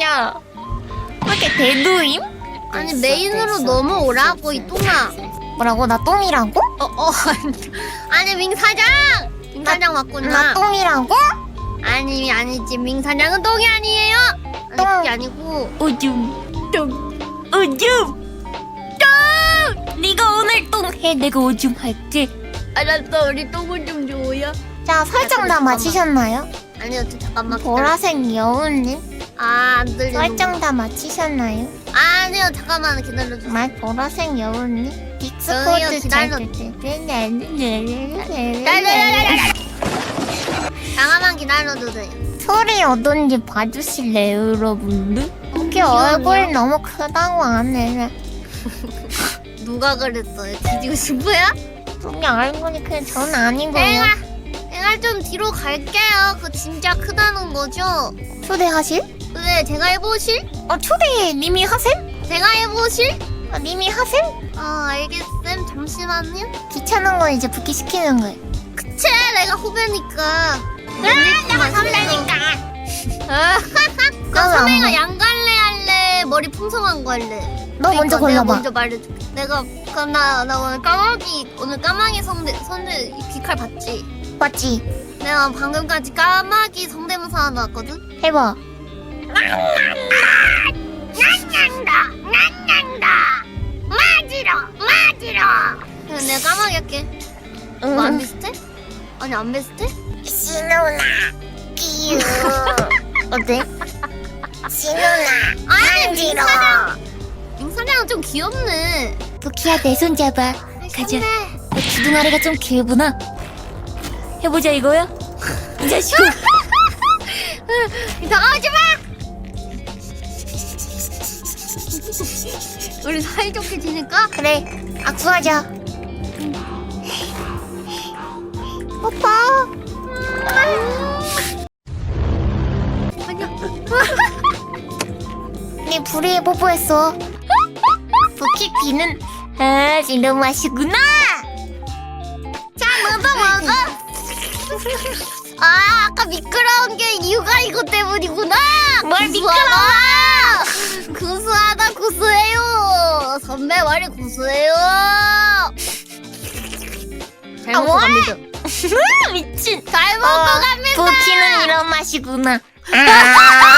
야, 왜 이렇게 대두임? 아니 메인으로 넘어오라고 이 똥아. 뭐라고? 나 똥이라고? 어 어. 아니 민 사장. 민 사장 나 맞구나. 똥이라고? 아니 아니지 민 사장은 똥이 아니에요. 아니 똥. 그게 아니고. 오줌. 똥. 오줌. 똥! 네가 오늘 똥해. 내가 오줌 할게. 알았어 우리 똥을 좀 줘요. 자, 설정 다. 마치셨나요? 아니요 저 잠깐만. 기다려. 보라색 여우님. 아안 들리는. 설정 다 마치셨나요? 아니요 잠깐만 기다려주세요. 말 보라색 딕스코드 기다려. 잘 잠깐만 기다려주세요. 소리 어떤지 봐주실래요, 여러분들? 이렇게. 얼굴 너무 크다고 안 해. 누가 그랬어요? 뒤지고 싶어요? 그게 얼굴이 그전 아니고요. 내가 내가 좀 뒤로 갈게요. 그 진짜 크다는 거죠? 초대하실? 네, 제가 해보실? 어, 초대 님이 하셈? 제가 해보실? 아, 님이 하셈? 아, 알겠음. 잠시만요. 귀찮은 건 이제 붓기 시키는 거예요. 그치, 내가 후배니까. 네, 내가 선배니까. 그 나도 안 선배가 봐. 양갈래 할래? 머리 풍성한 거 할래? 너 먼저 그러니까 내가 골라봐. 먼저 말해줄게. 내가 그럼 나, 나 오늘 까마귀 오늘 까마귀 성대 성대 귀칼 봤지? 맞지? 내가 방금까지 까마귀 성대모사 하나 왔거든. 해봐. 난난다 난난다 맞으러 맞으러. 그럼 내가 까마귀 할게. 뭐안 비슷해? 아니 안 비슷해? 신호나 끼유. 어때? 신호나 아니 민사장 민사장은 좀 귀엽네. 부키야 내 손 잡아. 가자. 내 주둥아리가 좀 길구나. 해보자 이거야? 이 자식아. 나가지 마. 우리 사이좋게 지낼까? 그래. 악수하자. 뽀뽀. 아니야. 네 불이에 뽀뽀했어. 부키 귀는 아 이런 맛이구나. 자, 너도 먹어. 아, 아까 미끄러운 게 이유가 이것 때문이구나. 뭘 구수하다. 선배 말이 구수해요. 잘 아, 먹고 뭘? 갑니다. 미친. 잘 먹고 어, 갑니다. 부키는 이런 맛이구나. 아.